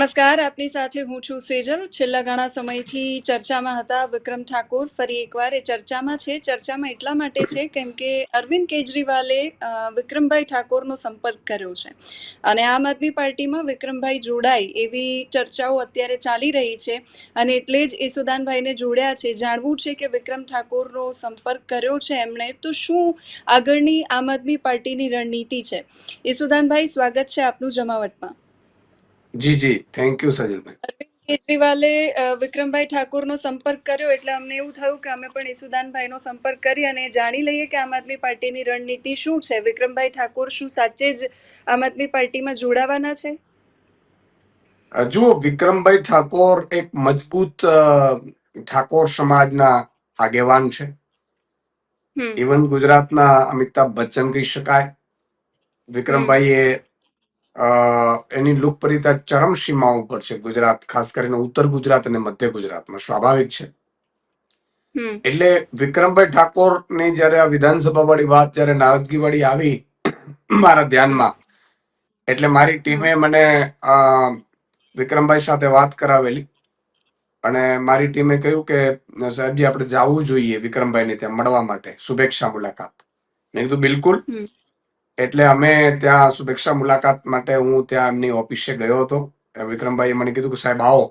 નમસ્કાર, આપની સાથે હું છું સેજલ. છેલ્લા ઘણા સમયથી ચર્ચામાં હતા વિક્રમ ઠાકોર. ફરી એકવાર, એ ચર્ચામાં છે. ચર્ચામાં એટલા માટે છે કેમ કે અરવિંદ કેજરીવાલે વિક્રમભાઈ ઠાકોરનો સંપર્ક કર્યો છે. અને આમ આદમી પાર્ટીમાં વિક્રમભાઈ જોડાય એવી ચર્ચાઓ અત્યારે ચાલી રહી છે. અને એટલે જ યશુદાનભાઈને જોડ્યા છે. જાણવું છે કે વિક્રમ ઠાકોરનો સંપર્ક કર્યો છે એમણે, તો શું આગળની આમ આદમી પાર્ટીની રણનીતિ છે? યશુદાનભાઈ સ્વાગત છે આપનું જમાવટમાં. જી જી. થેન્ક યુ સજલભાઈ કેજરીવાલે વિક્રમભાઈ ઠાકોરનો સંપર્ક કર્યો એટલે અમને એવું થયું કે અમે પણ ઈસુદાનભાઈનો સંપર્ક કરી અને જાણી લઈએ કે આમ આદમી પાર્ટીની રણનીતિ શું છે. વિક્રમભાઈ ઠાકોર શું સાચે જ આમ આદમી પાર્ટીમાં જોડાવાના છે? જુઓ વિક્રમભાઈ ઠાકોર એક મજબૂત ઠાકોર સમાજના આગેવાન છે. ઇવન ગુજરાતના અમિતાભ બચ્ચન કહી શકાય. વિક્રમભાઈએ એની લોકપ્રિયતા ચરમસીમા ઉપર છે ગુજરાત ખાસ કરીને ઉત્તર ગુજરાત અને મધ્ય ગુજરાતમાં સ્વાભાવિક છે. એટલે વિક્રમભાઈ ઠાકોરની જયારે આ વિધાનસભા વાળી વાત જયારે નારાજગી વાળી આવી મારા ધ્યાનમાં એટલે મારી ટીમે મને વિક્રમભાઈ સાથે વાત કરાવેલી. અને મારી ટીમે કહ્યું કે સાહેબજી આપણે જવું જોઈએ વિક્રમભાઈને ત્યાં મળવા માટે શુભેચ્છા મુલાકાત. મેં કીધું બિલકુલ. એટલે અમે ત્યાં શુભેચ્છા મુલાકાત માટે હું ત્યાં એમની ઓફિસે ગયો હતો. વિક્રમભાઈએ મને કીધું કે સાહેબ આવો.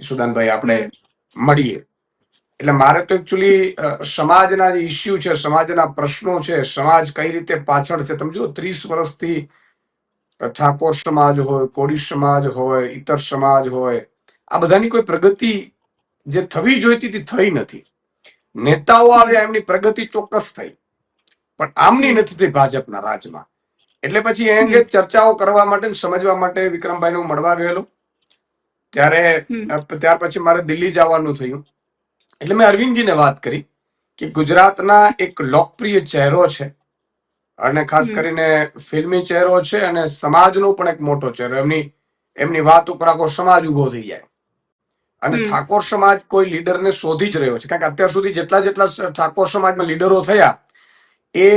ઈશુદાનભાઈ આપણે મળીએ. એટલે મારે તો એકચ્યુઅલી સમાજના જે ઇસ્યુ છે સમાજના પ્રશ્નો છે સમાજ કઈ રીતે પાછળ છે? તમે જુઓ ત્રીસ વર્ષથી ઠાકોર સમાજ હોય કોળી સમાજ હોય ઇતર સમાજ હોય આ બધાની કોઈ પ્રગતિ જે થવી જોઈતી હતી થઈ નથી. નેતાઓ આવ્યા એમની પ્રગતિ ચોક્કસ થઈ. પણ આમની નથી થઈ ભાજપના રાજમાં. એટલે પછી એ અંગે ચર્ચાઓ કરવા માટે સમજવા માટે વિક્રમભાઈ હું મળવા ગયેલો. ત્યારે ત્યાર પછી મારે દિલ્હી જવાનું થયું. એટલે મેં અરવિંદજીને વાત કરી કે ગુજરાતના એક લોકપ્રિય ચહેરો છે. અને ખાસ કરીને ફિલ્મી ચહેરો છે અને સમાજનો પણ એક મોટો ચહેરો. એમની એમની વાત ઉપર આખો સમાજ ઊભો થઈ જાય. અને ઠાકોર સમાજ કોઈ લીડરને શોધી જ રહ્યો છે. કારણ કે અત્યાર સુધી જેટલા જેટલા ઠાકોર સમાજમાં લીડરો થયા એ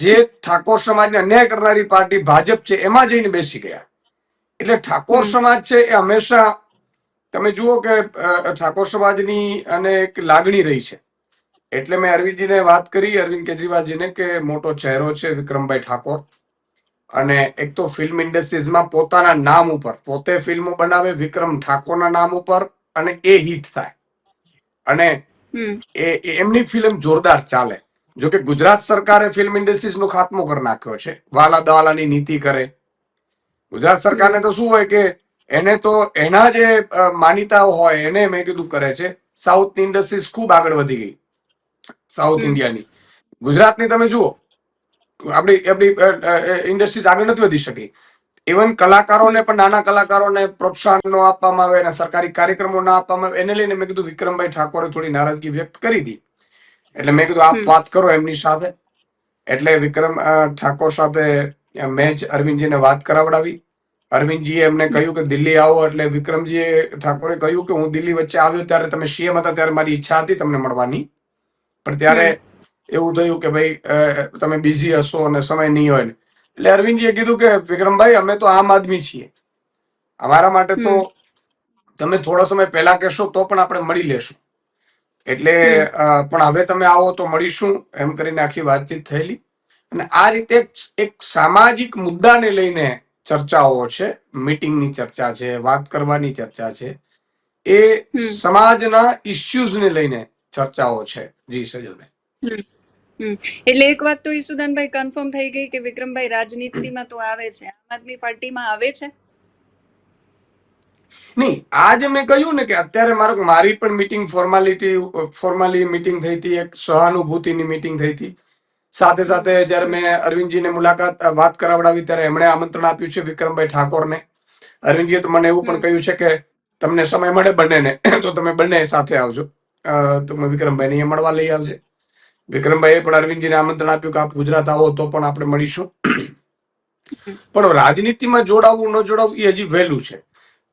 જે ઠાકોર સમાજને અન્યાય કરનારી પાર્ટી ભાજપ છે એમાં જઈને બેસી ગયા. એટલે ઠાકોર સમાજ છે એ હંમેશા તમે જુઓ કે ઠાકોર સમાજની અને એક લાગણી રહી છે. એટલે મેં અરવિંદજીને વાત કરી અરવિંદ કેજરીવાલજીને કે મોટો ચહેરો છે વિક્રમભાઈ ઠાકોર. અને એક તો ફિલ્મ ઇન્ડસ્ટ્રીઝમાં પોતાના નામ ઉપર પોતે ફિલ્મો બનાવે વિક્રમ ઠાકોરના નામ ઉપર અને એ હિટ થાય. અને એમની ફિલ્મ જોરદાર ચાલે. જો કે ગુજરાત સરકારે ફિલ્મ ઇન્ડસ્ટ્રીઝનો ખાત્મો કરી નાખ્યો છે. વાલા દવાલાની નીતિ કરે. ગુજરાત સરકારને તો શું હોય કે એને તો એના જે માન્યતાઓ હોય એને મેં કીધું કરે છે. સાઉથની ઇન્ડસ્ટ્રીઝ ખૂબ આગળ વધી ગઈ. સાઉથ ઇન્ડિયાની ગુજરાતની તમે જુઓ આપણી આપણી ઇન્ડસ્ટ્રીઝ આગળ નથી વધી શકી. ઇવન કલાકારોને પણ નાના કલાકારોને પ્રોત્સાહન ન આપવામાં આવે અને સરકારી કાર્યક્રમો ના આપવામાં આવે એને લઈને મેં કીધું વિક્રમભાઈ ઠાકોરે થોડી નારાજગી વ્યક્ત કરી હતી. એટલે મેં કીધું આપ વાત કરો એમની સાથે. એટલે વિક્રમ ઠાકોર સાથે મેં જ અરવિંદજીને વાત કરાવડાવી. અરવિંદજીએ એમને કહ્યું કે દિલ્હી આવો. એટલે વિક્રમજીએ ઠાકોરે કહ્યું કે હું દિલ્હી વચ્ચે આવ્યો ત્યારે તમે સીએમ હતા? ત્યારે મારી ઈચ્છા હતી તમને મળવાની. પણ ત્યારે એવું થયું કે ભાઈ તમે બિઝી હશો અને સમય નહીં હોય ને. એટલે અરવિંદજીએ કીધું કે વિક્રમભાઈ અમે તો આમ આદમી છીએ. અમારા માટે તો તમે થોડો સમય પહેલા કહેશો તો પણ આપણે મળી લેશું. એટલે પણ હવે તમે આવો તો મળીશું. એમ કરીને આખી વાતચીત થયેલી. અને આ રીતે એક સામાજિક મુદ્દાને લઈને ચર્ચાઓ છે. મીટિંગની ચર્ચા છે વાત કરવાની ચર્ચા છે. એ સમાજના ઇસ્યુઝને લઈને ચર્ચાઓ છે. જી સજલભાઈ. એટલે એક વાત તો ઈસુદાનભાઈ કન્ફર્મ થઈ ગઈ કે વિક્રમભાઈ રાજનીતિમાં તો આવે છે. આમ આદમી પાર્ટીમાં આવે છે? નહીં આજે મેં કહ્યું ને કે અત્યારે મારો મારી પણ મીટિંગ ફોર્માલિટી ફોર્માલી મીટિંગ થઈ હતી એક સહાનુભૂતિની મીટિંગ થઈ હતી. સાથે સાથે જ્યારે મેં અરવિંદજીને મુલાકાત વાત કરાવડાવી ત્યારે એમણે આમંત્રણ આપ્યું છે વિક્રમભાઈ ઠાકોરને. અરવિંદજીએ તો મને એવું પણ કહ્યું છે કે તમને સમય મળે બંનેને તો તમે બંને સાથે આવજો. અ, તો વિક્રમભાઈને અહીંયા મળવા લઈ આવજે. વિક્રમભાઈએ પણ અરવિંદજીને આમંત્રણ આપ્યું કે આપ ગુજરાત આવો તો પણ આપણે મળીશું. પણ રાજનીતિમાં જોડાવવું ન જોડાવવું એ હજી વહેલું છે.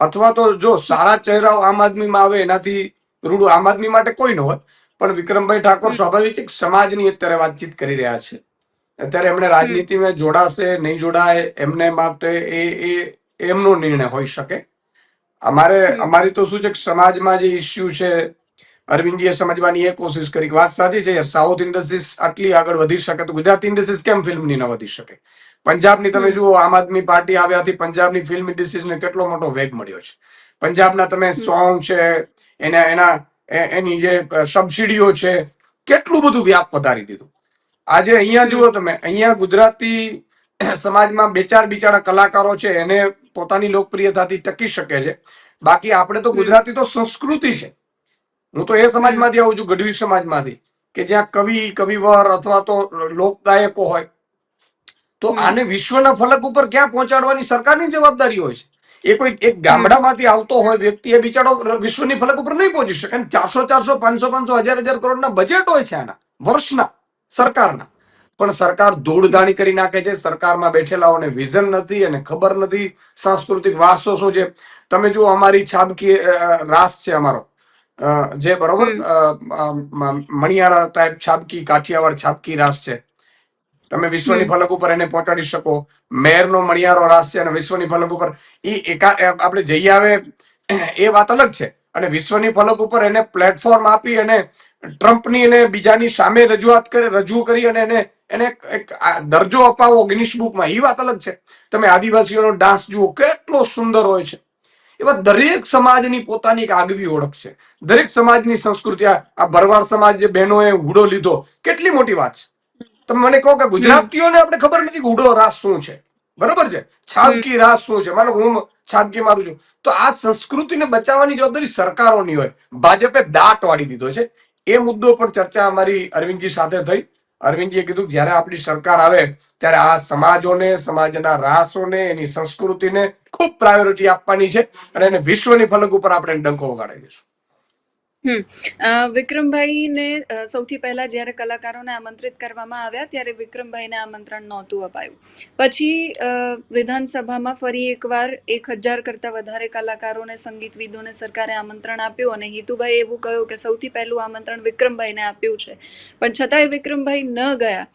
અથવા તો જો સારા ચહેરાઓ આમ આદમીમાં આવે એનાથી રૂડું આમ આદમી માટે કોઈ ન હોય પણ વિક્રમભાઈ ઠાકોર સ્વાભાવિક સમાજની અત્યારે વાતચીત કરી રહ્યા છે. અત્યારે એમણે રાજનીતિમાં જોડાશે નહીં જોડાય એમને માટે એ એ એમનો નિર્ણય હોઈ શકે. અમારે અમારી તો શું છે કે સમાજમાં જે ઇસ્યુ છે અરવિંદજીએ સમજવાની એ કોશિશ કરી વાત સાચી છે સાઉથ ઇન્ડસ્ટ્રીઝ આટલી આગળ વધી શકે તો ગુજરાતી ઇન્ડસ્ટ્રીઝ કેમ ફિલ્મની ન વધી શકે? પંજાબની તમે જુઓ આમ આદમી પાર્ટી આવ્યાથી પંજાબની ફિલ્મ ઇન્ડસ્ટ્રીને કેટલો મોટો વેગ મળ્યો છે. પંજાબના તમે સોંગ છે એના એના એની જે સબસિડીઓ છે કેટલું બધું વ્યાપ વધારી દીધું. આજે અહીંયા જુઓ તમે અહીંયા ગુજરાતી સમાજમાં બે ચાર બિચારા કલાકારો છે એને પોતાની લોકપ્રિયતાથી ટકી શકે છે. બાકી આપણે તો ગુજરાતી તો સંસ્કૃતિ છે. હું તો એ સમાજમાંથી આવું છું ગઢવી સમાજમાંથી કે જ્યાં કવિ કવિવર અથવા તો લોકગાયકો હોય તો આને વિશ્વના ફલક ઉપર ક્યાં પહોંચાડવાની સરકારની જવાબદારી હોય છે? એ કોઈ એક. ગામડામાંથી આવતો હોય વ્યક્તિ એ બિચારો વિશ્વની ફલક ઉપર નહીં પહોંચી શકે. અને ચારસો ચારસો પાંચસો પાંચસો હજાર હજાર કરોડના બજેટ હોય છે આના વર્ષના સરકારના. પણ સરકાર ધૂળધાણી કરી નાખે છે. સરકારમાં બેઠેલાઓને વિઝન નથી અને ખબર નથી. સાંસ્કૃતિક વારસો શું છે. તમે જુઓ અમારી છાબકી રાસ છે અમારો. જે બરોબર? મણિયારા ટાઈપ છાબકી કાઠિયાવાડ છાબકી રાસ છે. તમે વિશ્વની ફલક ઉપર એને પહોંચાડી શકો. મેયરનો મણિયારો રાસ છે અને વિશ્વની ફલક ઉપર. એ એકા આપણે જઈ આવે એ વાત અલગ છે. અને વિશ્વની ફલક ઉપર એને પ્લેટફોર્મ આપી અને ટ્રમ્પની અને બીજાની સામે રજૂઆત કરે રજૂ કરી અને એને એને એક- દરજ્જો અપાવો ગિનિશ બુકમાં એ વાત અલગ છે. તમે આદિવાસીઓનો ડાન્સ જુઓ કેટલો સુંદર હોય છે. એવા દરેક સમાજની પોતાની એક આગવી ઓળખ છે. દરેક સમાજની સંસ્કૃતિ આ આ ભરવાડ સમાજ જે બહેનોએ હુડો લીધો કેટલી મોટી વાત છે. તમે મને કહો કે ગુજરાતીઓને આપણે ખબર નથી કે રાસ શું છે. બરોબર છે? છાપકી રાસ શું છે? માનો હું છાપકી મારું છું. તો આ સંસ્કૃતિને બચાવવાની જવાબદારી સરકારોની હોય. ભાજપે દાટ વાળી દીધો છે. એ મુદ્દો પણ ચર્ચા અમારી અરવિંદજી સાથે થઈ. અરવિંદજીએ કીધું જ્યારે આપણી સરકાર આવે, ત્યારે આ સમાજોને, સમાજના રાસોને, એની સંસ્કૃતિને ખૂબ પ્રાયોરિટી આપવાની છે અને એને વિશ્વની ફલક ઉપર આપણે ડંકો વગાડી દઈશું હમ. વિક્રમભાઈને સૌથી પહેલા જ્યારે કલાકારોને આમંત્રિત કરવામાં આવ્યા, ત્યારે વિક્રમભાઈને આમંત્રણ નહોતું અપાયું. પછી વિધાનસભામાં ફરી એકવાર એક હજાર કરતાં વધારે કલાકારોને, સંગીતવિદોને સરકારે આમંત્રણ આપ્યું અને હિતુભાઈ એવું કહ્યું કે સૌથી પહેલું આમંત્રણ વિક્રમભાઈને આપ્યું છે. પણ છતાંય વિક્રમભાઈ ન ગયા.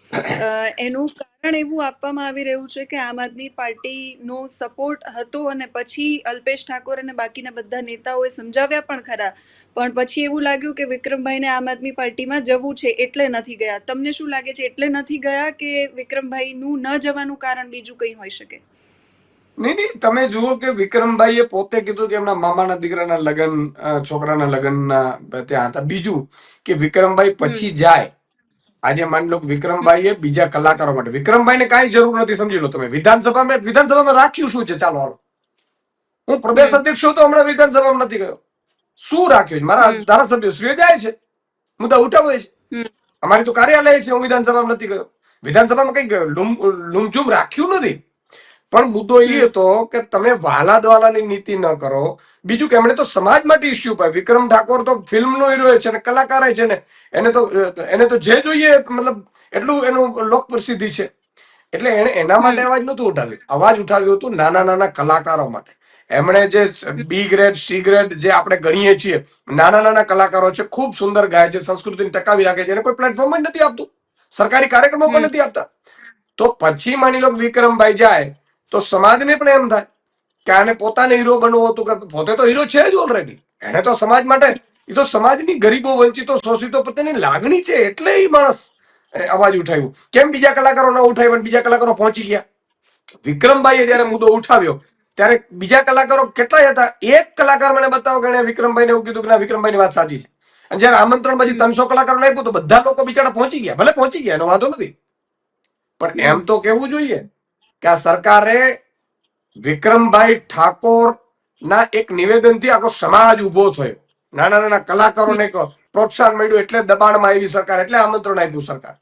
એનું કારણ એવું આપવામાં આવી રહ્યું છે કે આમ આદમી પાર્ટીનો સપોર્ટ હતો અને પછી અલ્પેશ ઠાકોર અને બાકીના બધા નેતાઓએ સમજાવ્યા પણ ખરા. પણ પછી એવું લાગ્યું કે વિક્રમભાઈને આમ આદમી પાર્ટીમાં જવું છે એટલે નથી ગયા. તમને શું લાગે છે એટલે નથી ગયા કે વિક્રમભાઈનું ન જવાનું કારણ બીજું કંઈ હોઈ શકે? નહીં નહીં તમે જુઓ કે વિક્રમભાઈએ પોતે કીધું કે એમના મામાના દીકરાના લગ્ન છોકરાના લગ્નના ત્યાં હતા. બીજું કે વિક્રમભાઈ પછી જાય. આજે માની લો વિક્રમભાઈ વિક્રમભાઈએ બીજા કલાકારો માટે વિક્રમભાઈને કાંઈ જરૂર નથી સમજી લો તમે. વિધાનસભામાં વિધાનસભામાં રાખ્યું શું છે? ચાલો હાલો. હું પ્રદેશ અધ્યક્ષ છું તો હમણાં વિધાનસભામાં નથી ગયો. શું રાખ્યું છે? મારા હમ. ધારાસભ્ય શ્રીઓ જાય છે. મુદ્દા ઉઠાવે છે. અમારી તો કાર્યાલય છે હું વિધાનસભામાં નથી ગયો. વિધાનસભામાં કઈ ગયો લુમ લૂમઝૂમ રાખ્યું નથી. પણ મુદ્દો એ હતો કે તમે વાલા દ્વાલાની નીતિ ન કરો. બીજું કે એમણે તો સમાજ માટે ઇસ્યુ પાય વિક્રમ ઠાકોર તો ફિલ્મનો હીરો છે ને કલાકાર છે ને. એને તો એને તો જે જોઈએ મતલબ એટલું એનું લોક પ્રસિદ્ધિ છે. એટલે એને એના માટે અવાજ નહોતું ઉઠાવ્યું. અવાજ ઉઠાવ્યું હતું નાના નાના કલાકારો માટે. એમણે જે બી ગ્રેડ સી ગ્રેડ જે આપણે ગણીએ છીએ નાના નાના કલાકારો છે ખૂબ સુંદર ગાય છે સંસ્કૃતિને ટકાવી રાખે છે. એને કોઈ પ્લેટફોર્મ જ નથી આપતું. સરકારી કાર્યક્રમો પણ નથી આપતા. તો પછી માની લો કે વિક્રમભાઈ જાય તો સમાજને પણ એમ થાય કે આને પોતાને હીરો બનવું હતું કે પોતે તો હીરો છે જ ઓલરેડી એને તો સમાજ માટે, એ તો સમાજની ગરીબો વંચિતો શોષિતો પ્રત્યેની લાગણી છે એટલે એ માણસ અવાજ ઉઠાવ્યું. કેમ બીજા કલાકારો ન ઉઠાવ્યો અને બીજા કલાકારો પહોંચી ગયા? વિક્રમભાઈએ જયારે મુદ્દો ઉઠાવ્યો, ત્યારે બીજા કલાકારો કેટલાય હતા? એક કલાકાર મને બતાવો કે વિક્રમભાઈને એવું કીધું કે ના, વિક્રમભાઈની વાત સાચી છે. અને જયારે આમંત્રણ પછી ત્રણસો કલાકારો આપ્યું તો બધા લોકો બિચારા પહોંચી ગયા. ભલે પહોંચી ગયા, એનો વાંધો નથી. પણ એમ તો કેવું જોઈએ કે આ સરકારે વિક્રમભાઈ ઠાકોર ના એક નિવેદનથી આખો સમાજ ઊભો થયો. નાના નાના કલાકારોને ને પ્રોત્સાહન મળ્યું એટલે દબાણમાં આવી સરકાર એટલે આમંત્રણ આપ્યું સરકાર.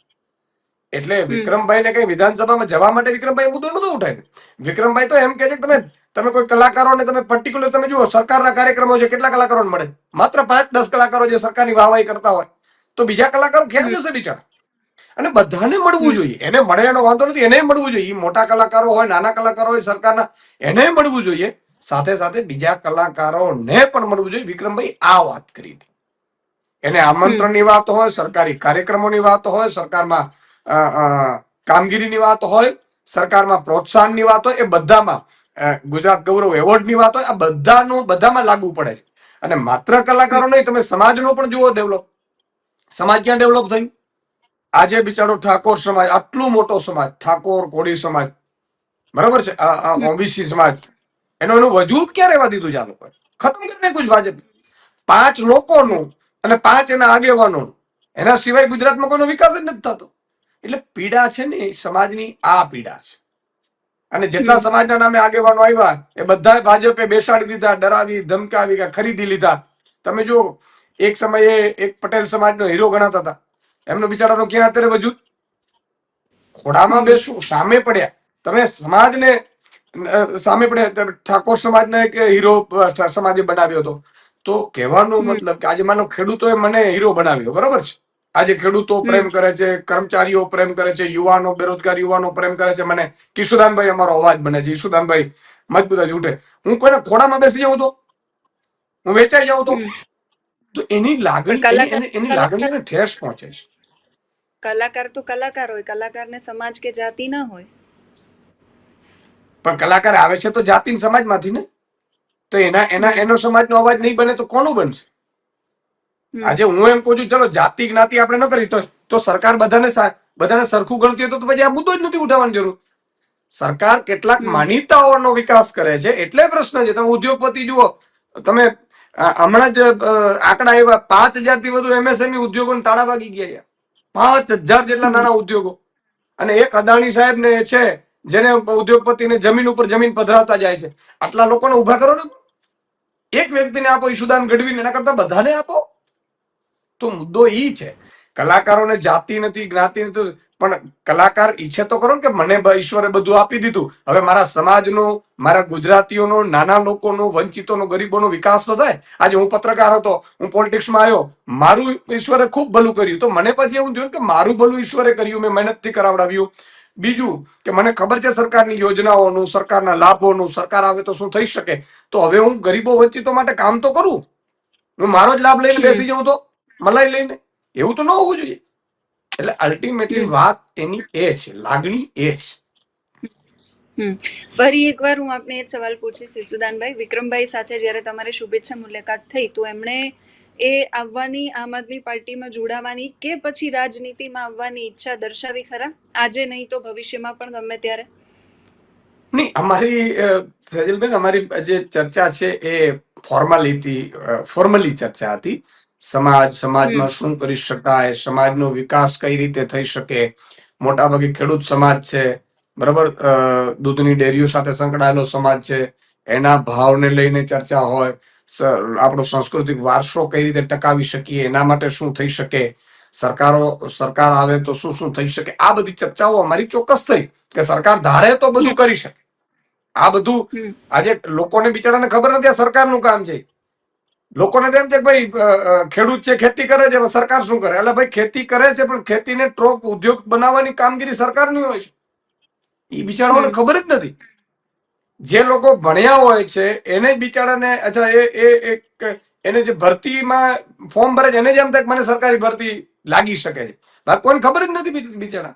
એટલે વિક્રમભાઈ વિક્રમભાઈને કઈ વિધાનસભામાં જવા માટે વિક્રમભાઈ મુદ્દો નતો ઉઠાવ્યો. વિક્રમભાઈ તો એમ કહે છે કે તમે તમે કોઈ કલાકારોને તમે પર્ટિક્યુલર તમે જુઓ સરકારના કાર્યક્રમો છે કેટલા કલાકારોને મળે? માત્ર પાંચ દસ કલાકારો જે સરકારની વાહવાહી કરતા હોય. તો બીજા કલાકારો હમ જશે બિચારા? અને બધાને મળવું જોઈએ. એને મળે એનો વાંધો નથી એને મળવું જોઈએ. મોટા કલાકારો હોય નાના કલાકારો હોય સરકારના એને મળવું જોઈએ. સાથે સાથે બીજા કલાકારોને પણ મળવું જોઈએ. વિક્રમભાઈ આ વાત કરી હતી. એને આમંત્રણ આમંત્રણની વાત હોય સરકારી કાર્યક્રમોની વાત હોય સરકારમાં કામગીરીની વાત હોય સરકારમાં પ્રોત્સાહનની વાત હોય એ બધામાં ગુજરાત ગૌરવ એવોર્ડની વાત હોય આ બધાનું બધામાં લાગુ પડે છે. અને માત્ર કલાકારો નહીં તમે સમાજનો પણ જુઓ ડેવલપ. સમાજ ક્યાં ડેવલપ થયું? આજે બિચારો ઠાકોર સમાજ આટલું મોટો સમાજ ઠાકોર કોળી સમાજ બરાબર છે? ઓબીસી સમાજ એનો એનું વજૂદ ક્યાં રહેવા દીધું છે આ લોકોએ? ખતમ કરી નાખ્યું ભાજપ. પાંચ લોકોનું અને પાંચ એના આગેવાનોનું એના સિવાય ગુજરાતમાં કોઈનો વિકાસ જ નથી થતો. એટલે પીડા છે ને સમાજની આ પીડા છે. અને જેટલા સમાજના નામે આગેવાનો આવ્યા એ બધા ભાજપે બેસાડી દીધા ડરાવી ધમકાવી કે ખરીદી લીધા. તમે જો એક સમયે એક પટેલ સમાજનો હીરો ગણાતા હતા. એમનો બિચારાનો ક્યાં અત્યારે વજૂદ? ખોડામાં બેસું સામે પડ્યા. તમે સમાજને સામે પડ્યા ઠાકોર સમાજને કે હીરો સમાજે બનાવ્યો હતો. તો કહેવાનો મતલબ કે આજે માનો ખેડૂતોએ મને હીરો બનાવ્યો બરોબર છે? આજે ખેડૂતો પ્રેમ કરે છે કર્મચારીઓ પ્રેમ કરે છે યુવાનો બેરોજગાર યુવાનો પ્રેમ કરે છે. મને કિશુદાનભાઈ અમારો અવાજ બને છે. ઈશુદાનભાઈ મજબૂત જ ઉઠે. હું કોઈના ખોડામાં બેસી જાઉં તો? હું વેચાઈ જાઉં તો? તો એની લાગણી એની- લાગણી ઠેસ પહોંચે છે. કલાકાર તો કલાકાર હોય કલાકારને સમાજ કે જાતિ ના હોય. પણ કલાકાર આવે છે તો જાતિ સમાજ સમાજમાંથી ને? તો એના એના એનો સમાજનો અવાજ નહીં બને તો કોનું બનશે? આજે હું એમ કહું છું ચલો જાતિ જ્ઞાતિ આપણે ન કરી તો તો સરકાર બધાને બધાને સરખું ગણતી હોય તો પછી આ મુદ્દો જ નથી ઉઠાવવાની જરૂર. સરકાર કેટલાક. માન્યતાઓનો વિકાસ કરે છે એટલે પ્રશ્ન છે. તમે ઉદ્યોગપતિ જુઓ તમે હમણાં જ આંકડા એવા પાંચ હજારથી વધુ એમએસએમઈ ઉદ્યોગોને તાળા વાગી ગયા. પાંચ હજાર જેટલા નાના ઉદ્યોગો. અને એક અદાણી સાહેબ ને છે, જેને ઉદ્યોગપતિને જમીન ઉપર જમીન પધરાવતા જાય છે. આટલા લોકોને ઊભા કરો ને. એક વ્યક્તિને આપો ઈશુદાન ગઢવીને, એના કરતા બધાને આપો. તો મુદ્દો ઈ છે કલાકારોને જાતિ નથી જ્ઞાતિ નથી પણ કલાકાર ઈચ્છે તો ખરો કે મને ઈશ્વરે બધું આપી દીધું. હવે મારા સમાજનું મારા ગુજરાતીઓનો નાના લોકોનો વંચિતોનો ગરીબોનો વિકાસ તો થાય. આજે હું પત્રકાર હતો હું પોલિટિક્સમાં આવ્યો. મારું ઈશ્વરે ખૂબ ભલું કર્યું. તો મને પછી એવું થયું કે મારું ભલું ઈશ્વરે કર્યું મેં મહેનતથી કરાવડાવ્યું. બીજું કે મને ખબર છે સરકારની યોજનાઓનું સરકારના લાભોનું સરકાર આવે તો શું થઈ શકે? તો હવે હું ગરીબો વંચિતો માટે કામ તો કરું. હું મારો જ લાભ લઈને. બેસી જાઉં તો મલાઈ લઈને. એવું તો ન હોવું જોઈએ. એટલે અલ્ટિમેટલી વાત એની એ છે લાગણી એ છે. ફરી એકવાર હું આપને એ સવાલ પૂછીશ ઈસુદાનભાઈ વિક્રમભાઈ સાથે જ્યારે તમારે શુભેચ્છા મુલાકાત થઈ તો એમણે એ આવવાની આમ આદમી પાર્ટીમાં જોડાવાની કે પછી રાજનીતિમાં આવવાની ઈચ્છા દર્શાવી ખરા? આજે નહીં તો ભવિષ્યમાં પણ ગમે ત્યારે. નહીં અમારી સજલબેન અમારી જે ચર્ચા છે એ ફોર્માલિટી ફોર્મલી ચર્ચા હતી. સમાજ સમાજમાં શું કરી શકાય સમાજનો વિકાસ કઈ રીતે થઈ શકે? મોટાભાગે ખેડૂત સમાજ છે બરાબર? દૂધની ડેરીઓ સાથે સંકળાયેલો સમાજ છે એના ભાવને લઈને ચર્ચા હોય આપણો સાંસ્કૃતિક વારસો કઈ રીતે ટકાવી શકીએ એના માટે શું થઈ શકે? સરકારો સરકાર આવે તો શું શું થઈ શકે? આ બધી ચર્ચાઓ અમારી ચોક્કસ થઈ કે સરકાર ધારે તો બધું કરી શકે. આ બધું આજે લોકોને બિચારાને ખબર નથી આ સરકારનું કામ છે. લોકોને તેમ છે કે ભાઈ ખેડૂત છે ખેતી કરે છે સરકાર શું કરે? એટલે ભાઈ ખેતી કરે છે પણ ખેતીને ટ્રોપ ઉદ્યોગ બનાવવાની કામગીરી સરકારની હોય છે. એ બિચારાઓને ખબર જ નથી. જે લોકો ભણ્યા હોય છે એને જ બિચારાને અચ્છા એ એ એક એને જે ભરતીમાં ફોર્મ ભરે છે એને જ એમ થાય મને સરકારી ભરતી લાગી શકે છે. કોઈને ખબર જ નથી બિચારા.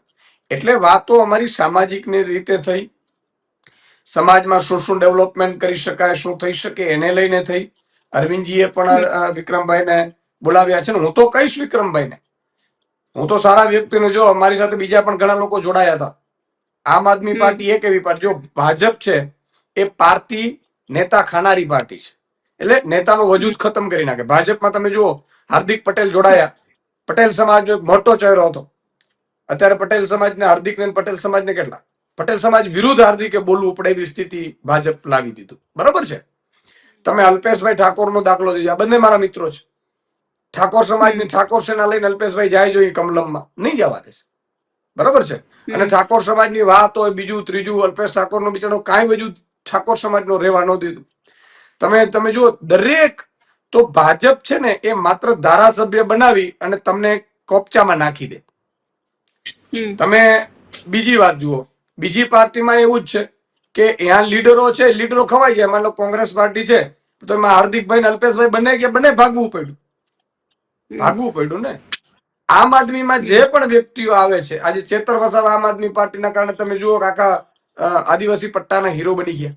એટલે વાતો અમારી સામાજિકની રીતે થઈ. સમાજમાં શું શું ડેવલપમેન્ટ કરી શકાય શું થઈ શકે એને લઈને થઈ. અરવિંદજીએ પણ વિક્રમભાઈને બોલાવ્યા છે ને. હું તો કહીશ વિક્રમભાઈને. હું તો સારા વ્યક્તિને જો મારી સાથે બીજા પણ ઘણા લોકો જોડાયા હતા. આમ આદમી પાર્ટી એક એવી પાર્ટી. જો ભાજપ છે એ પાર્ટી નેતા ખાનારી પાર્ટી છે. એટલે નેતાનો વજૂદ ખતમ કરી નાખે. ભાજપમાં તમે જુઓ હાર્દિક પટેલ જોડાયા. પટેલ સમાજનો એક મોટો ચહેરો હતો. અત્યારે પટેલ સમાજને હાર્દિક ને પટેલ સમાજને કેટલા? પટેલ સમાજ વિરુદ્ધ હાર્દિકે બોલવું પડે એવી સ્થિતિ ભાજપ લાવી દીધું. બરોબર છે? તમે અલ્પેશભાઈ ઠાકોરનો દાખલો આ બંને મારા મિત્રો છે. ઠાકોર સમાજની ઠાકોર સેના લઈને અલ્પેશભાઈ જાય જોઈએ કમલમમાં. નહીં જવા દેશે. બરોબર છે? અને ઠાકોર સમાજની વાત હોય બીજું ત્રીજું અલ્પેશ ઠાકોરનો બિચારો કાંઈ વજુ ઠાકોર સમાજનો રહેવા ન દીધું. તમે તમે જુઓ દરેક તો ભાજપ છે ને એ માત્ર ધારાસભ્ય બનાવી અને તમને કોપચામાં નાખી દે. તમે બીજી વાત જુઓ. બીજી પાર્ટીમાં એવું જ છે. કે અહીંયા લીડરો છે, લીડરો ખવાઈ જાય માનો કોંગ્રેસ પાર્ટી છે, તો એમાં હાર્દિકભાઈ ને અલ્પેશભાઈ બંને કે બંને ભાગવું પડ્યું. ભાગવું પડ્યું ને? આમ આદમીમાં જે પણ વ્યક્તિઓ આવે છે, આજે ચેતર વસાવા આમ આદમી પાર્ટીના કારણે તમે જુઓ કાકા આદિવાસી પટ્ટાના હીરો બની ગયા.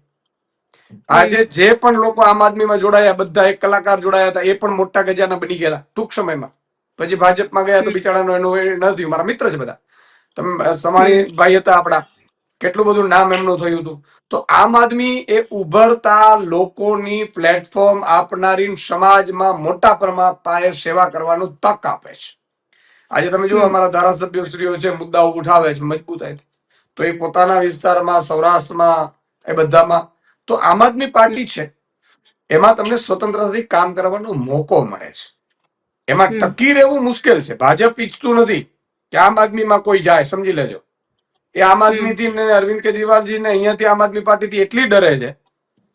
આજે જે પણ લોકો આમ આદમીમાં જોડાયા, બધા એક કલાકાર જોડાયા હતા, એ પણ મોટા ગજાના બની ગયેલા, ટૂંક સમયમાં. પછી ભાજપમાં ગયા તો. બિચારાનો એનું ન થયું, મારા મિત્ર છે બધા. તમે સમાણી ભાઈ હતા આપણા. કેટલું બધું નામ એમનું થયું હતું. તો આમ આદમી એ ઉભરતા લોકોની પ્લેટફોર્મ આપનારી સમાજમાં મોટા પ્રમાણે સેવા કરવાનું તક આપે છે. આજે તમે જુઓ અમારા ધારાસભ્યો શ્રીઓ છે મુદ્દાઓ ઉઠાવે છે મજબૂતાઈથી તો એ પોતાના વિસ્તારમાં સૌરાષ્ટ્રમાં એ બધામાં. તો આમ આદમી પાર્ટી છે. એમાં તમને સ્વતંત્રતાથી કામ કરવાનો મોકો મળે છે. એમાં ટકી રહેવું મુશ્કેલ છે. ભાજપ ઈચ્છતું નથી કે આમ આદમીમાં કોઈ જાય સમજી લેજો. એ આમ આદમીથી ને અરવિંદ કેજરીવાલજી ને અહીંયાથી આમ આદમી પાર્ટીથી એટલી ડરે છે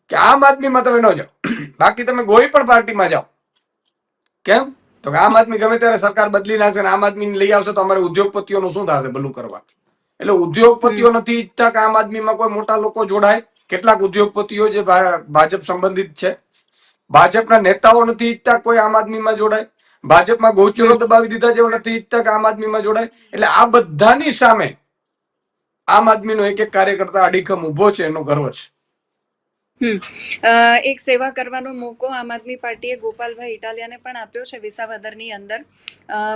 કે આમ આદમીમાં તમે ન જાઓ બાકી તમે કોઈ પણ પાર્ટીમાં જાઓ. કેમ? તો આમ આદમી ગમે ત્યારે સરકાર બદલી નાખશે ને આમ આદમી લઈ આવશે તો અમારે ઉદ્યોગપતિઓનું શું થશે? ભલું કરવા. એટલે ઉદ્યોગપતિઓ નથી ઈચ્છતા કે આમ આદમીમાં કોઈ મોટા લોકો જોડાય. કેટલાક ઉદ્યોગપતિઓ જે ભાજપ સંબંધિત છે. ભાજપના નેતાઓ નથી ઈચ્છતા કોઈ આમ આદમીમાં જોડાય. ભાજપમાં ગૌચરો દબાવી દીધા જેવો નથી ઈચ્છતા કે આમ આદમીમાં જોડાય. એટલે આ બધાની સામે આમ આદમીનો એક એક કાર્યકર્તા અડીખમ ઊભો છે એનો ગર્વ છે. એક સેવા કરવાનો મોકો આમ આદમી પાર્ટીએ ગોપાલભાઈ ઇટાલિયાને પણ આપ્યો છે વિસાવદરની અંદર.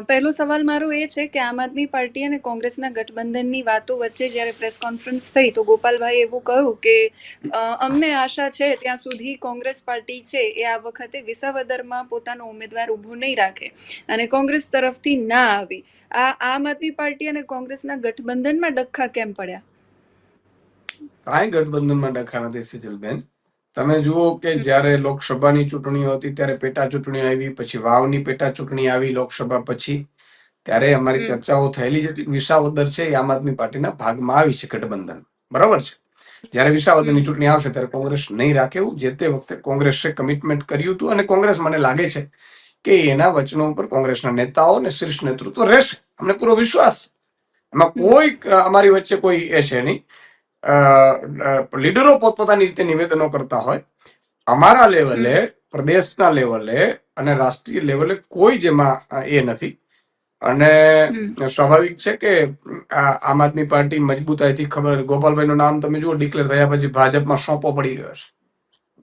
પહેલો સવાલ મારો એ છે કે આમ આદમી પાર્ટી અને કોંગ્રેસના ગઠબંધનની વાતો વચ્ચે જ્યારે પ્રેસ કોન્ફરન્સ થઈ તો ગોપાલભાઈ એવું કહ્યું કે અમને આશા છે ત્યાં સુધી કોંગ્રેસ પાર્ટી છે એ આ વખતે વિસાવદરમાં પોતાનો ઉમેદવાર ઊભો નહીં રાખે અને કોંગ્રેસ તરફથી ના આવી. આ, આમ આદમી પાર્ટી અને કોંગ્રેસના ગઠબંધનમાં ડખ્ખા કેમ પડ્યા? કાંઈ ગઠબંધનમાં ડખા નથી સિજલબેન તમે જુઓ કે જ્યારે લોકસભાની ચૂંટણીઓ હતી ત્યારે પેટા ચૂંટણી આવી પછી વાવની પેટા ચૂંટણી આવી લોકસભા પછી ત્યારે અમારી ચર્ચાઓ થયેલી જ હતી. વિસાવદર છે એ આમ આદમી પાર્ટીના ભાગમાં આવી છે ગઠબંધન. બરાબર છે? જ્યારે વિસાવદરની ચૂંટણી આવશે ત્યારે કોંગ્રેસ નહીં રાખે એવું જે તે વખતે કોંગ્રેસે કમિટમેન્ટ કર્યું હતું અને કોંગ્રેસ મને લાગે છે કે એના વચનો ઉપર કોંગ્રેસના નેતાઓ અને શીર્ષ નેતૃત્વ રહેશે. અમને પૂરો વિશ્વાસ. છે. એમાં. કોઈ અમારી વચ્ચે કોઈ એ છે નહીં. લીડરો પોતપોતાની રીતે નિવેદનો કરતા હોય. અમારા લેવલે પ્રદેશના લેવલે અને રાષ્ટ્રીય લેવલે કોઈ જેમાં એ નથી. અને સ્વાભાવિક છે કે આ આમ આદમી પાર્ટી મજબૂતાઈથી ખબર ગોપાલભાઈનું નામ તમે જુઓ ડિક્લેર થયા પછી ભાજપમાં સોંપો પડી ગયો છે.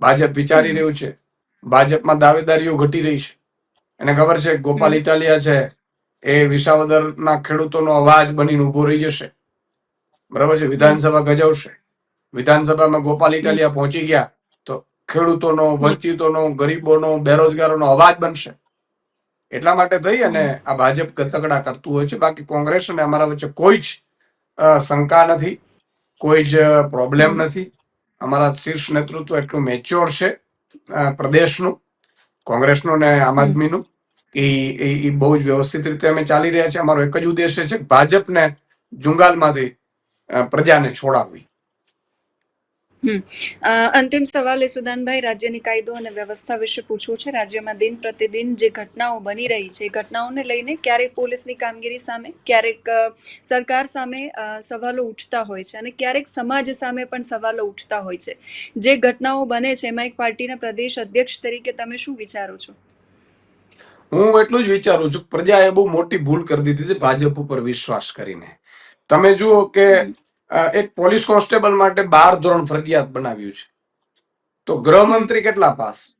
ભાજપ વિચારી રહ્યું છે. ભાજપમાં દાવેદારીઓ ઘટી રહી છે. એને ખબર છે ગોપાલ ઇટાલિયા છે એ વિસાવદરના ખેડૂતોનો અવાજ બનીને ઊભો રહી જશે. બરાબર છે? વિધાનસભા ગજવશે. વિધાનસભામાં ગોપાલ ઇટાલિયા પહોંચી ગયા તો ખેડૂતોનો વંચિતોનો ગરીબોનો બેરોજગારોનો અવાજ બનશે. એટલા માટે થઈ અને આ ભાજપ તગડા કરતું હોય છે. બાકી કોંગ્રેસ અને અમારા વચ્ચે કોઈ જ શંકા નથી કોઈ જ પ્રોબ્લેમ નથી. અમારા શીર્ષ નેતૃત્વ એટલું મેચ્યોર છે પ્રદેશનું કોંગ્રેસનું ને આમ આદમીનું એ એ બહુ જ વ્યવસ્થિત રીતે અમે ચાલી રહ્યા છે અમારો એક જ ઉદ્દેશ્ય છે ભાજપને જુંગાલમાંથી પ્રજાને છોડાવવી. અંતિમ સવાલ એ સુદાનભાઈ રાજ્યની કાયદો અને વ્યવસ્થા વિશે પૂછવું છે. રાજ્યમાં દિન પ્રતિદિન જે ઘટનાઓ બની રહી છે ઘટનાઓને લઈને ક્યારેક પોલીસની કામગીરી સામે ક્યારેક સરકાર સામે સવાલો ઉઠતા હોય છે અને ક્યારેક સમાજ સામે પણ સવાલો ઉઠતા હોય છે. જે ઘટનાઓ બને છે એમાં એક પાર્ટીના પ્રદેશ અધ્યક્ષ તરીકે તમે શું વિચારો છો? હું એટલું જ વિચારું છું પ્રજાએ બહુ મોટી ભૂલ કરી દીધી છે ભાજપ ઉપર વિશ્વાસ કરીને. તમે જુઓ કે એક પોલીસ કોન્સ્ટેબલ માટે બાર ધોરણ ફરજિયાત બનાવ્યું છે. તો હમ. ગૃહમંત્રી કેટલા પાસ?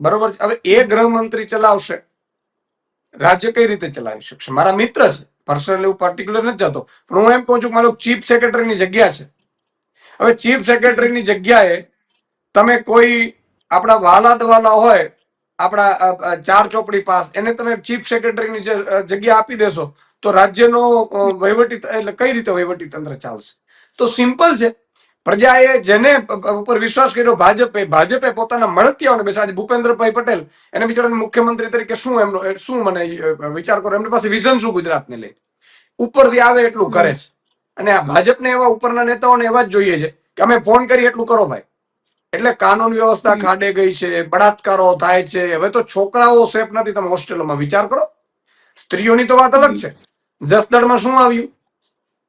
બરોબર હવે એ હમ. ગૃહમંત્રી ચલાવશે. રાજ્ય કઈ રીતે ચલાવી શકશે? મારા મિત્ર છે. પર્સનલ એવું પર્ટિક્યુલર નથી જતો. પણ હું એમ કહું છું કે મારો ચીફ સેક્રેટરીની જગ્યા છે. હવે ચીફ સેક્રેટરીની જગ્યાએ તમે કોઈ આપણા વાલા દવાલા હોય આપણા ચાર ચોપડી પાસ એને તમે ચીફ સેક્રેટરીની જગ્યા આપી દેશો. તો રાજ્યનો વહીવટી એટલે કઈ રીતે વહીવટી તંત્ર ચાલશે? તો સિમ્પલ છે. પ્રજાએ જેને ઉપર વિશ્વાસ કર્યો ભાજપે ભાજપે પોતાના મળતિયાઓને બેસા આજે ભૂપેન્દ્રભાઈ પટેલ એને બિચારાને મુખ્યમંત્રી તરીકે શું એમનો શું મને વિચાર કરો? એમની પાસે વિઝન શું ગુજરાતને લઈ? ઉપરથી આવે એટલું કરે છે. અને આ ભાજપને એવા ઉપરના નેતાઓને એવા જ જોઈએ છે કે અમે ફોન કરી એટલું કરો ભાઈ. એટલે કાનૂન વ્યવસ્થા ખાડે ગઈ છે બળાત્કારો થાય છે. હવે તો છોકરાઓ સેફ નથી તમે હોસ્ટેલોમાં વિચાર કરો. સ્ત્રીઓની તો વાત અલગ છે. જસદણમાં શું આવ્યું?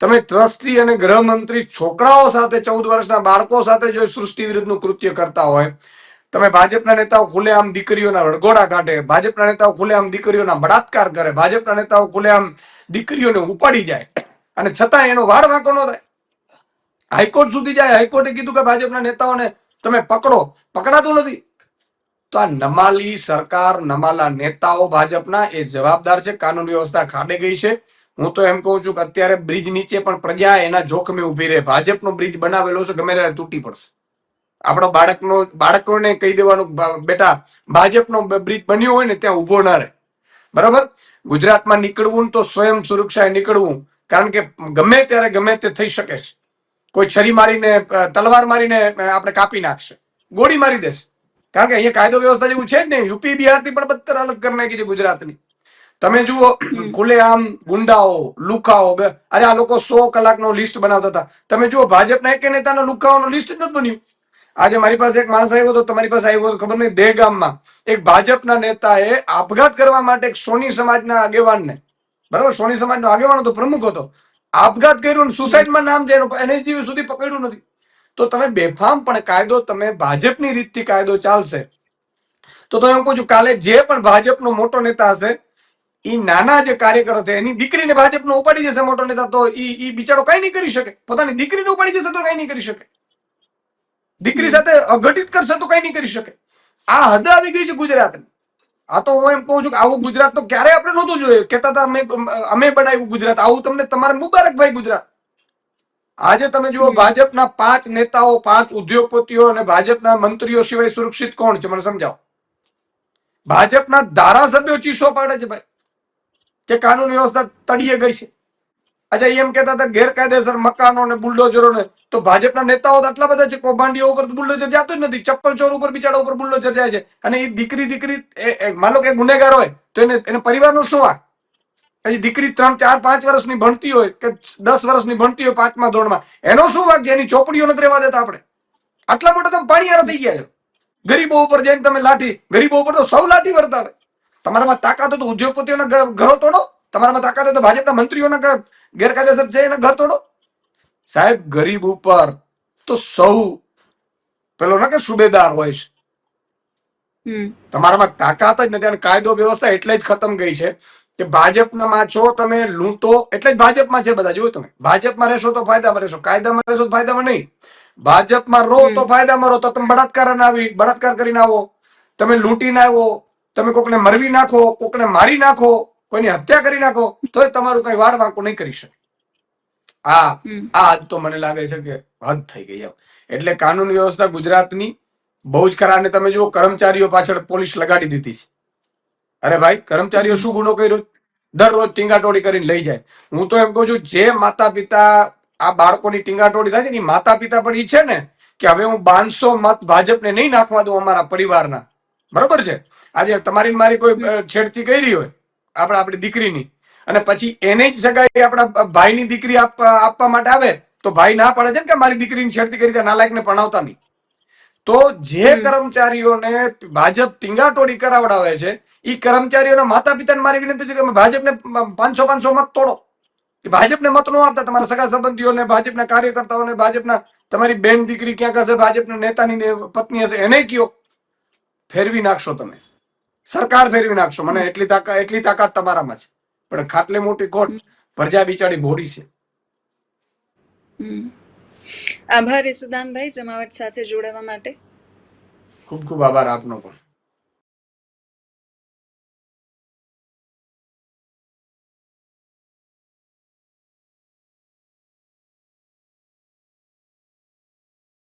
તમે ટ્રસ્ટી અને ગૃહમંત્રી છોકરાઓ સાથે ચૌદ વર્ષના બાળકો સાથે જો સૃષ્ટિ વિરુદ્ધનું કૃત્ય કરતા હોય, તમે ભાજપના નેતાઓ ખુલ્લેઆમ દીકરીઓના રડગોડા કાઢે, ભાજપના નેતાઓ ખુલ્લેઆમ દીકરીઓના બળાત્કાર કરે, ભાજપના નેતાઓ ખુલ્લેઆમ દીકરીઓને ઉપાડી જાય અને છતાં એનો વાળ વાંકો ન થાય. હાઈકોર્ટ સુધી જાય, હાઈકોર્ટે કીધું કે ભાજપના નેતાઓને તમે પકડો. પકડાતું નથી. તો આ નમાલી સરકાર, નમાલા નેતાઓ ભાજપના એ જવાબદાર છે. કાનૂન વ્યવસ્થા ખાડે ગઈ છે. હું તો એમ કહું છું કે અત્યારે બ્રિજ નીચે પણ પ્રજા એના જોખમે ઊભી રહે. ભાજપનો બ્રિજ બનાવેલો છે, ગમે ત્યારે તૂટી પડશે. આપણો બાળકનો, બાળકોને કહી દેવાનું બેટા, ભાજપનો બ્રિજ બન્યો હોય ને, ત્યાં ઊભો ના રહે. બરાબર? ગુજરાતમાં નીકળવું તો સ્વયં સુરક્ષાએ નીકળવું. કારણ કે ગમે ત્યારે ગમે તે થઈ શકે છે. કોઈ છરી મારીને તલવાર મારીને આપણે કાપી નાખશે. ગોળી મારી દેશે. કારણ કે અહીંયા કાયદો વ્યવસ્થા જેવું છે જ ને યુપી, બિહારથી પણ બત્તર અલગ કરી નાખી છે ગુજરાતની. તમે જુઓ ખુલ્લેઆમ ગુંડાઓ લુખાઓ અરે આ લોકો સો કલાકનો લિસ્ટ બનાવતા હતા. તમે જુઓ ભાજપના એક નેતાનો લુકાઓનો લિસ્ટ જ નથી બન્યું. આજે મારી પાસે એક માણસ આવ્યો હતો તમારી પાસે આવ્યો હતો ખબર નહીં દહેગામમાં એક ભાજપના નેતાએ આપઘાત કરવા માટે એક સોની સમાજના આગેવાનને બરાબર? સોની સમાજનો આગેવાન હતો પ્રમુખ હતો. આપઘાત કર્યો ને સુસાઇડમાં નામ છે એનું એને જીવ સુધી પકડ્યું નથી. તો તમે બેફામ પણ કાયદો તમે ભાજપની રીતથી કાયદો ચાલશે. તો તો એમ કહું છું કાલે જે પણ ભાજપનો મોટો નેતા હશે એ નાના જે કાર્યકરો છે એની દીકરીને ભાજપનો ઉપાડી જશે મોટો નેતા તો ઈ બિચારો કઈ નહીં કરી શકે. પોતાની દીકરીને ઉપાડી જશે તો કઈ નહીં કરી શકે. દીકરી સાથે અઘટિત કરશે તો કઈ નહીં કરી શકે. આ હદ આવી ગઈ છે ગુજરાતની. આ તો હું એમ કહું છું કે આવું ગુજરાત તો ક્યારે આપણે નહોતું જોયું. કેતા હતા અમે અમે બનાવ્યું ગુજરાત. આવું તમને તમારે મુબારકભાઈ ગુજરાત. આજે તમે જુઓ ભાજપના પાંચ નેતાઓ પાંચ ઉદ્યોગપતિઓ અને ભાજપના મંત્રીઓ સિવાય સુરક્ષિત કોણ છે? મને સમજાવો. ભાજપના ધારાસભ્યો ચીસો પાડે છે ભાઈ. કે કાનૂન વ્યવસ્થા તડીએ ગઈ છે. અચ્છા એમ કહેતા હતા ગેરકાયદેસર મકાનો ને બુલડોઝરો ને. તો ભાજપના નેતાઓ આટલા બધા છે કૌભાંડીઓ ઉપર બુલડોઝર જતું જ નથી. ચપ્પલ ચોર ઉપર બિચારા ઉપર બુલડોઝર જાય છે. અને એ દીકરી દીકરી માનો કે ગુનેગાર હોય, તો એને એને પરિવારનું શું આ? દીકરી ત્રણ, ચાર, પાંચ વર્ષની ભણતી હોય કે દસ વર્ષની ભણતી હોય પાંચમા ધોરણમાં, એનો શું વાક છે? એની ચોપડીઓ નથી રહેવા દેતા આપણે. આટલા મોટા તમે પાણીયારા થઈ ગયા છો. ગરીબો ઉપર જઈને તમે લાઠી, ગરીબો ઉપર તો સૌ લાઠી વર્તાવે. તમારામાં તાકાત હોય તો ઉદ્યોગપતિઓના ઘરો તોડો. તમારામાં તાકાત હોય તો ભાજપના મંત્રીઓના ગેરકાયદેસર છે એના ઘર તોડો. સાહેબ ગરીબ ઉપર તો સૌ પેલો ના કે સુબેદાર હોય છે. તમારામાં તાકાત જ નથી અને કાયદો વ્યવસ્થા એટલે જ ખતમ ગઈ છે કે ભાજપનામાં છો તમે લૂંટો એટલે જ ભાજપમાં છે બધા જોયું તમે. ભાજપમાં રહેશો તો ફાયદામાં રહેશો કાયદામાં રહેશો તો ફાયદામાં નહીં. ભાજપમાં રહો તો ફાયદામાં રહો તો તમે બળાત્કાર આવી બળાત્કાર કરીને આવો. તમે લૂંટીને આવો. તમે કોકને મરવી નાખો કોકને મારી નાખો કોઈની હત્યા કરી નાખો તો તમારું કઈ વાળ વાંકો નહીં કરી શકે. આ આ હદ તો મને લાગે છે કે હદ થઈ ગઈ એમ. એટલે કાનૂન વ્યવસ્થા ગુજરાતની બહુ જ ખરા અને તમે જુઓ કર્મચારીઓ પાછળ પોલીસ લગાડી દીધી છે. અરે ભાઈ કર્મચારીઓ શું ગુનો કર્યો? દરરોજ ટીંગાટોડી કરીને લઈ જાય. હું તો એમ કહું છું જે માતા પિતા આ બાળકોની ટીંગાટોડી થાય છે ને માતા પિતા પણ ઈચ્છે છે ને કે હવે હું બાંધસો મત ભાજપને નહીં નાખવા દઉં અમારા પરિવારના. બરોબર છે? આજે તમારી મારી કોઈ છેડતી કરી હોય આપણે આપણી દીકરીની અને પછી એને જ સગાઈ આપણા ભાઈની દીકરી આપવા માટે આવે તો ભાઈ ના પડે છે ને કે મારી દીકરીની છેડતી કરી નાલાયકને ભણાવતા નહીં. તો જે. કર્મચારીઓને ભાજપ ટીંગાટોડી કરાવડાવે છે એ કર્મચારીઓના માતા પિતાને મારી વિનંતી છે કે તમે ભાજપને પાંચસો પાંચસો મત તોડો. ભાજપને મત ન આપતા તમારા સગા સંબંધીઓને ભાજપના કાર્યકર્તાઓને ભાજપના તમારી બેન દીકરી ક્યાંક હશે ભાજપના નેતાની પત્ની હશે એને કયો? ફેરવી નાખશો તમે. સરકાર ફેરવી નાખશો. મને એટલી તાકાત એટલી તાકાત તમારામાં છે. પણ ખાટલી મોટી કોટ ભરજા બિચારી ભોળી છે. હમ. આભાર ઈસુદાનભાઈ જમાવટ સાથે જોડાવા માટે. ખૂબ ખૂબ આભાર આપનો પણ.